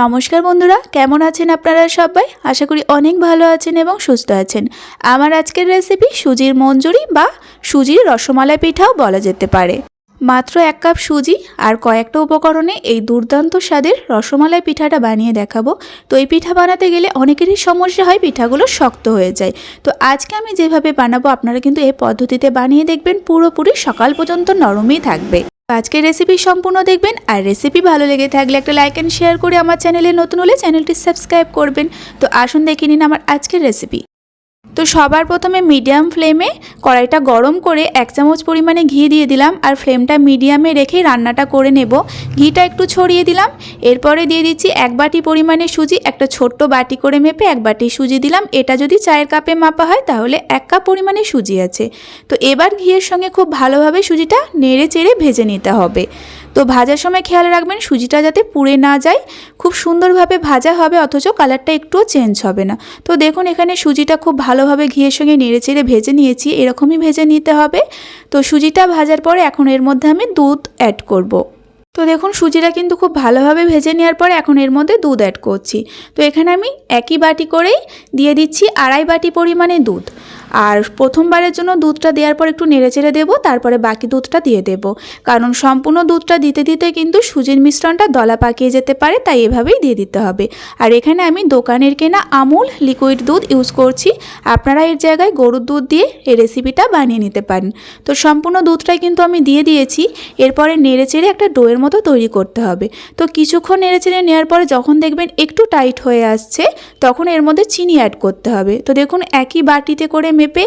নমস্কার বন্ধুরা, কেমন আছেন আপনারা সবাই? আশা করি অনেক ভালো আছেন এবং সুস্থ আছেন। আমার আজকের রেসিপি সুজির মঞ্জুরি বা সুজির রসমালাই পিঠাও বলা যেতে পারে। মাত্র এক কাপ সুজি আর কয়েকটা উপকরণে এই দুর্দান্ত স্বাদের রসমালাই পিঠাটা বানিয়ে দেখাবো। তো এই পিঠা বানাতে গেলে অনেকেরই সমস্যা হয়, পিঠাগুলো শক্ত হয়ে যায়। তো আজকে আমি যেভাবে বানাবো, আপনারা কিন্তু এই পদ্ধতিতে বানিয়ে দেখবেন, পুরোপুরি সকাল পর্যন্ত নরমই থাকবে। আজকের রেসিপি সম্পূর্ণ দেখবেন। আর রেসিপি ভালো লেগে থাকলে একটা লাইক অ্যান্ড শেয়ার করে আমার চ্যানেলে নতুন হলে চ্যানেলটি সাবস্ক্রাইব করবেন। তো আসুন দেখে নিন আমার আজকের রেসিপি তো সবার প্রথমে মিডিয়াম ফ্লেমে কড়াইটা গরম করে এক চামচ পরিমাণে ঘি দিয়ে দিলাম আর ফ্লেমটা মিডিয়ামে রেখেই রান্নাটা করে নেব। ঘিটা একটু ছড়িয়ে দিলাম। এরপরে দিয়ে দিচ্ছি এক বাটি পরিমাণে সুজি, একটা ছোট্ট বাটি করে মেপে এক বাটি সুজি দিলাম। এটা যদি চায়ের কাপে মাপা হয় তাহলে এক কাপ পরিমাণে সুজি আছে। তো এবার ঘিয়ের সঙ্গে খুব ভালোভাবে সুজিটা নেড়ে চেড়ে ভেজে নিতে হবে। তো ভাজার সময় খেয়াল রাখবেন, সুজিটা যাতে পুড়ে না যায়। খুব সুন্দরভাবে ভাজা হবে, অথচ কালারটা একটুও চেঞ্জ হবে না। তো দেখুন, এখানে সুজিটা খুব ভালোভাবে ঘিয়ের সঙ্গে নেড়ে চেড়ে ভেজে নিয়েছি, এরকমই ভেজে নিতে হবে। তো সুজিটা ভাজার পরে এখন এর মধ্যে আমি দুধ অ্যাড করব। তো দেখুন, সুজিটা কিন্তু খুব ভালোভাবে ভেজে নেওয়ার পরে এখন এর মধ্যে দুধ অ্যাড করছি। তো এখানে আমি একই বাটি করেই দিয়ে দিচ্ছি আড়াই বাটি পরিমাণে দুধ। আর প্রথমবারের জন্য দুধটা দেওয়ার পর একটু নেড়ে চেড়ে দেবো, তারপরে বাকি দুধটা দিয়ে দেবো। কারণ সম্পূর্ণ দুধটা দিতে দিতে কিন্তু সুজির মিশ্রণটা দলা পাকিয়ে যেতে পারে, তাই এভাবেই দিয়ে দিতে হবে। আর এখানে আমি দোকানের কেনা আমুল লিকুইড দুধ ইউজ করছি। আপনারা এর জায়গায় গরুর দুধ দিয়ে এই রেসিপিটা বানিয়ে নিতে পারেন। তো সম্পূর্ণ দুধটাই কিন্তু আমি দিয়ে দিয়েছি। এরপরে নেড়ে চেড়ে একটা ডোয়ের মতো তৈরি করতে হবে। তো কিছুক্ষণ নেড়ে চেড়ে নেওয়ার পরে যখন দেখবেন একটু টাইট হয়ে আসছে, তখন এর মধ্যে চিনি অ্যাড করতে হবে। তো দেখুন, একই বাটিতে করে মেপে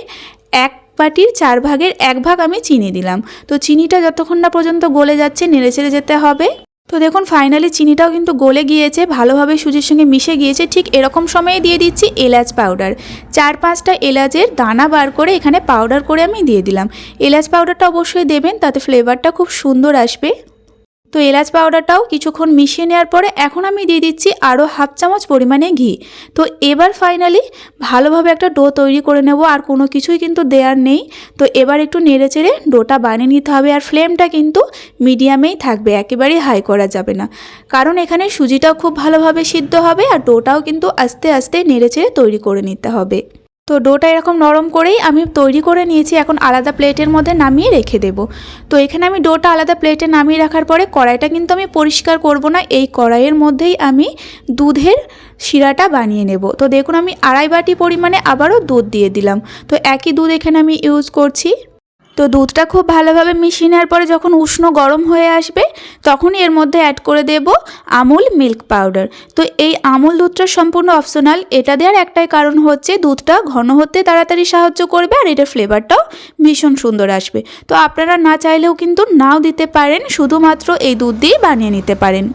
এক বাটির চার ভাগের এক ভাগ আমি চিনি দিলাম। তো চিনিটা যতক্ষণ না পর্যন্ত গলে যাচ্ছে নেড়েচেড়ে যেতে হবে। তো দেখুন ফাইনালি চিনিটাও কিন্তু গলে গিয়েছে, ভালোভাবে সুজির সঙ্গে মিশে গিয়েছে। ঠিক এরকম সময়ে দিয়ে দিচ্ছি এলাচ পাউডার চার পাঁচটা এলাচের দানা বার করে এখানে পাউডার করে আমি দিয়ে দিলাম। এলাচ পাউডারটা অবশ্যই দেবেন, তাতে ফ্লেভারটা খুব সুন্দর আসবে। তো এলাচ পাউডারটাও কিছুক্ষণ মিশিয়ে নেওয়ার পরে এখন আমি দিয়ে দিচ্ছি আরও হাফ চামচ পরিমাণে ঘি। তো এবার ফাইনালি ভালোভাবে একটা ডো তৈরি করে নেব, আর কোনো কিছুই কিন্তু দেওয়ার নেই। তো এবার একটু নেড়ে চেড়ে ডোটা বানিয়ে নিতে হবে, আর ফ্লেমটা কিন্তু মিডিয়ামেই থাকবে, একেবারেই হাই করা যাবে না। কারণ এখানে সুজিটাও খুব ভালোভাবে সিদ্ধ হবে, আর ডোটাও কিন্তু আস্তে আস্তে নেড়ে চেড়ে তৈরি করে নিতে হবে। তো ডোটা এরকম নরম করেই আমি তৈরি করে নিয়েছি, এখন আলাদা প্লেটের মধ্যে নামিয়ে রেখে দেব। তো এখানে আমি ডোটা আলাদা প্লেটে নামিয়ে রাখার পরে কড়াইটা কিন্তু আমি পরিষ্কার করব না, এই কড়াইয়ের মধ্যেই আমি দুধের শিরাটা বানিয়ে নেব। তো দেখুন আমি আড়াই বাটি পরিমাণে আবারও দুধ দিয়ে দিলাম। তো একই দুধ এখানে আমি ইউজ করছি। তো দুধটা খুব ভালোভাবে মিশিয়ে নেওয়ার পরে যখন উষ্ণ গরম হয়ে আসবে, তখনই এর মধ্যে অ্যাড করে দেব আমুল মিল্ক পাউডার তো এই আমুল দুধটা সম্পূর্ণ অপশনাল এটা দেওয়ার একটাই কারণ হচ্ছে দুধটা ঘন হতে তাড়াতাড়ি সাহায্য করবে আর এটার ফ্লেভারটাও ভীষণ সুন্দর আসবে। তো আপনারা না চাইলেও কিন্তু নাও দিতে পারেন, শুধুমাত্র এই দুধ দিয়েই বানিয়ে নিতে পারেন।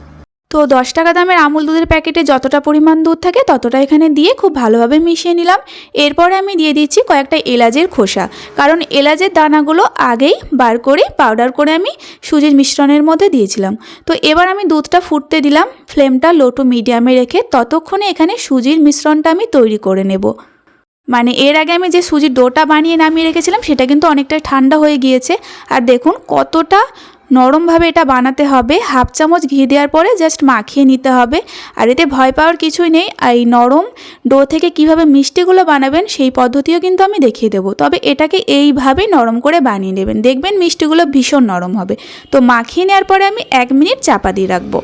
তো দশ টাকা দামের আমুল দুধের প্যাকেটে যতটা পরিমাণ দুধ থাকে ততটা এখানে দিয়ে খুব ভালোভাবে মিশিয়ে নিলাম। এরপরে আমি দিয়ে দিচ্ছি কয়েকটা এলাচের খোসা। কারণ এলাচের দানাগুলো আগেই বার করে পাউডার করে আমি সুজির মিশ্রণের মধ্যে দিয়েছিলাম। তো এবার আমি দুধটা ফুটতে দিলাম ফ্লেমটা লো টু মিডিয়ামে রেখে ততক্ষণে এখানে সুজির মিশ্রণটা আমি তৈরি করে নেব। মানে এর আগে আমি যে সুজির ডোটা বানিয়ে নামিয়ে রেখেছিলাম, সেটা কিন্তু অনেকটা ঠান্ডা হয়ে গিয়েছে। আর দেখুন কতটা নরমভাবে এটা বানাতে হবে। হাফ চামচ ঘি দেওয়ার পরে জাস্ট মাখিয়ে নিতে হবে। আর এতে ভয় পাওয়ার কিছুই নেই। আর এই নরম ডো থেকে কীভাবে মিষ্টিগুলো বানাবেন সেই পদ্ধতিও কিন্তু আমি দেখিয়ে দেবো। তবে এটাকে এইভাবেই নরম করে বানিয়ে নেবেন। দেখবেন মিষ্টিগুলো ভীষণ নরম হবে। তো মাখিয়ে নেওয়ার পরে আমি এক মিনিট চাপা দিয়ে রাখব।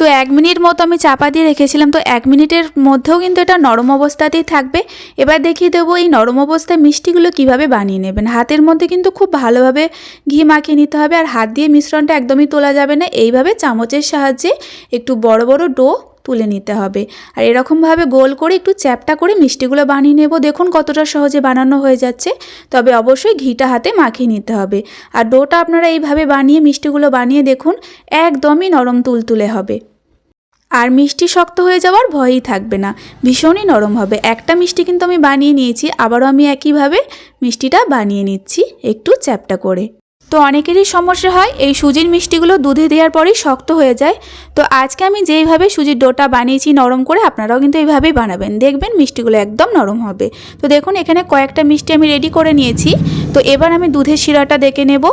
তো এক মিনিট মতো আমি চাপা দিয়ে রেখেছিলাম, তো এক মিনিটের মধ্যেও কিন্তু এটা নরম অবস্থাতেই থাকবে। এবার দেখিয়ে দেবো এই নরম অবস্থায় মিষ্টিগুলো কীভাবে বানিয়ে নেবেন। হাতের মধ্যে কিন্তু খুব ভালোভাবে ঘি মাখিয়ে নিতে হবে আর হাত দিয়ে মিশ্রণটা একদমই তোলা যাবে না। এইভাবে চামচের সাহায্যে একটু বড় বড় ডো তুলে নিতে হবে। আর এরকমভাবে গোল করে একটু চ্যাপটা করে মিষ্টিগুলো বানিয়ে নেব। দেখুন কতটা সহজে বানানো হয়ে যাচ্ছে। তবে অবশ্যই ঘিটা হাতে মাখিয়ে নিতে হবে। আর ডোটা আপনারা এইভাবে বানিয়ে মিষ্টিগুলো বানিয়ে দেখুন, একদমই নরম তুলতুলে হবে। আর মিষ্টি শক্ত হয়ে যাওয়ার ভয়ই থাকবে না। ভীষণই নরম হবে। একটা মিষ্টি কিন্তু আমি বানিয়ে নিয়েছি, আবারও আমি একইভাবে মিষ্টিটা বানিয়ে নিচ্ছি একটু চ্যাপটা করে। তো অনেকেরই সমস্যা হয়, এই সুজির মিষ্টিগুলো দুধে দেওয়ার পরেই শক্ত হয়ে যায়। তো আজকে আমি যেইভাবে সুজির ডোটা বানিয়েছি নরম করে, আপনারাও কিন্তু এইভাবেই বানাবেন। দেখবেন মিষ্টিগুলো একদম নরম হবে। তো দেখুন, এখানে কয়েকটা মিষ্টি আমি রেডি করে নিয়েছি। তো এবার আমি দুধের শিরাটা দেখে নেব,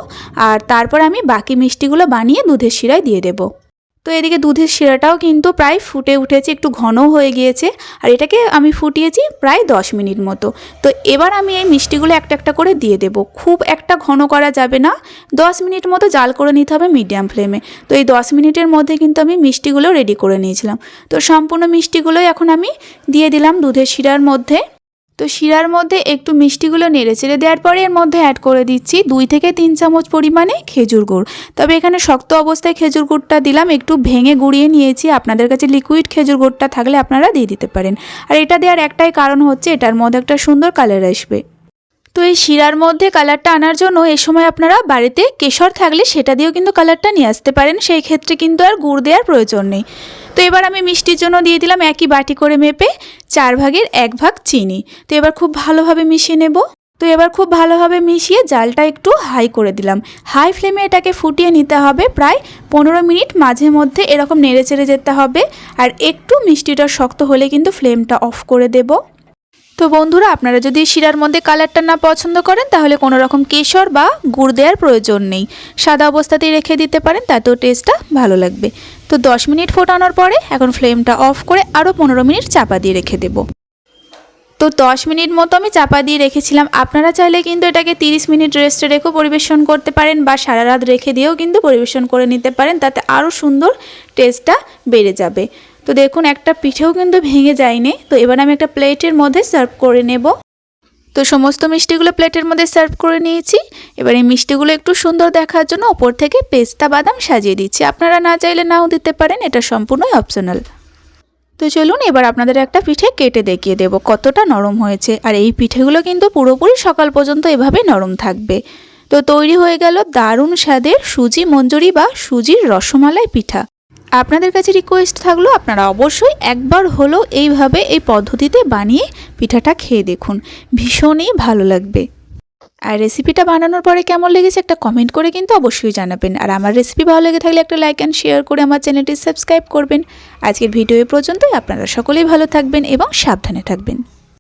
আর তারপর আমি বাকি মিষ্টিগুলো বানিয়ে দুধের শিরায় দিয়ে দেবো। তো এদিকে দুধের শিরাটাও কিন্তু প্রায় ফুটে উঠেছে, একটু ঘন হয়ে গিয়েছে। আর এটাকে আমি ফুটিয়েছি প্রায় দশ মিনিট মতো। তো এবার আমি এই মিষ্টিগুলো একটা একটা করে দিয়ে দেবো। খুব একটা ঘন করা যাবে না। দশ মিনিট মতো জাল করে নিতে হবে মিডিয়াম ফ্লেমে। তো এই দশ মিনিটের মধ্যে কিন্তু আমি মিষ্টিগুলো রেডি করে নিয়েছিলাম। তো সম্পূর্ণ মিষ্টিগুলোই এখন আমি দিয়ে দিলাম দুধের শিরার মধ্যে। তো শিরার মধ্যে একটু মিষ্টিগুলো নেড়ে চেড়ে দেওয়ার পরে এর মধ্যে অ্যাড করে দিচ্ছি দুই থেকে তিন চামচ পরিমাণে খেজুর গুড়। তবে এখানে শক্ত অবস্থায় খেজুর গুড়টা দিলাম, একটু ভেঙে গুঁড়িয়ে নিয়েছি। আপনাদের কাছে লিকুইড খেজুর গুড়টা থাকলে আপনারা দিয়ে দিতে পারেন। আর এটা দেওয়ার একটাই কারণ হচ্ছে এটার মধ্যে একটা সুন্দর কালার আসবে। তো এই শিরার মধ্যে কালারটা আনার জন্য এ সময় আপনারা বাড়িতে কেশর থাকলে সেটা দিয়েও কিন্তু কালারটা নিয়ে আসতে পারেন। সেই ক্ষেত্রে কিন্তু আর গুড় দেওয়ার প্রয়োজন নেই। তো এবার আমি মিষ্টির জন্য দিয়ে দিলাম একই বাটি করে মেপে চার ভাগের এক ভাগ চিনি। তো এবার খুব ভালোভাবে মিশিয়ে নেব। তো এবার খুব ভালোভাবে মিশিয়ে জালটা একটু হাই করে দিলাম। হাই ফ্লেমে এটাকে ফুটিয়ে নিতে হবে প্রায় পনেরো মিনিট মাঝে মধ্যে এরকম নেড়ে চেড়ে যেতে হবে। আর একটু মিষ্টিটা শক্ত হলে কিন্তু ফ্লেমটা অফ করে দেবো। তো বন্ধুরা, আপনারা যদি শিরার মধ্যে কালারটা না পছন্দ করেন, তাহলে কোনো রকম কেশর বা গুড় দেওয়ার প্রয়োজন নেই। সাদা অবস্থাতেই রেখে দিতে পারেন, তাতেও টেস্টটা ভালো লাগবে। তো দশ মিনিট ফোটানোর পরে এখন ফ্লেমটা অফ করে আরও পনেরো মিনিট চাপা দিয়ে রেখে দেবো। তো দশ মিনিট মতো আমি চাপা দিয়ে রেখেছিলাম। আপনারা চাইলে কিন্তু এটাকে তিরিশ মিনিট রেস্টে রেখেও পরিবেশন করতে পারেন বা সারা রাত রেখে দিয়েও কিন্তু পরিবেশন করে নিতে পারেন, তাতে আরও সুন্দর টেস্টটা বেড়ে যাবে। তো দেখুন, একটা পিঠেও কিন্তু ভেঙে যায়নি। তো এবার আমি একটা প্লেটের মধ্যে সার্ভ করে নেব। তো সমস্ত মিষ্টিগুলো প্লেটের মধ্যে সার্ভ করে নিয়েছি। এবার এই মিষ্টিগুলো একটু সুন্দর দেখার জন্য ওপর থেকে পেস্তা বাদাম সাজিয়ে দিচ্ছি। আপনারা না চাইলে নাও দিতে পারেন, এটা সম্পূর্ণই অপশনাল। তো চলুন, এবার আপনাদের একটা পিঠে কেটে দেখিয়ে দেব, কতটা নরম হয়েছে। আর এই পিঠেগুলো কিন্তু পুরোপুরি সকাল পর্যন্ত এভাবে নরম থাকবে। তো তৈরি হয়ে গেল দারুণ স্বাদের সুজি মঞ্জুরি বা সুজির রসমালাই পিঠা। আপনাদের কাছে রিকোয়েস্ট থাকল, আপনারা অবশ্যই একবার হলেও এইভাবে এই পদ্ধতিতে বানিয়ে পিঠাটা খেয়ে দেখুন। ভীষণই ভালো লাগবে। আর রেসিপিটা বানানোর পরে কেমন লেগেছে একটা কমেন্ট করে কিন্তু অবশ্যই জানাবেন। আর আমার রেসিপি ভালো লেগে থাকলে একটা লাইক অ্যান্ড শেয়ার করে আমার চ্যানেলটি সাবস্ক্রাইব করবেন। আজকের ভিডিও পর্যন্তই। আপনারা সকলেই ভালো থাকবেন এবং সাবধানে থাকবেন।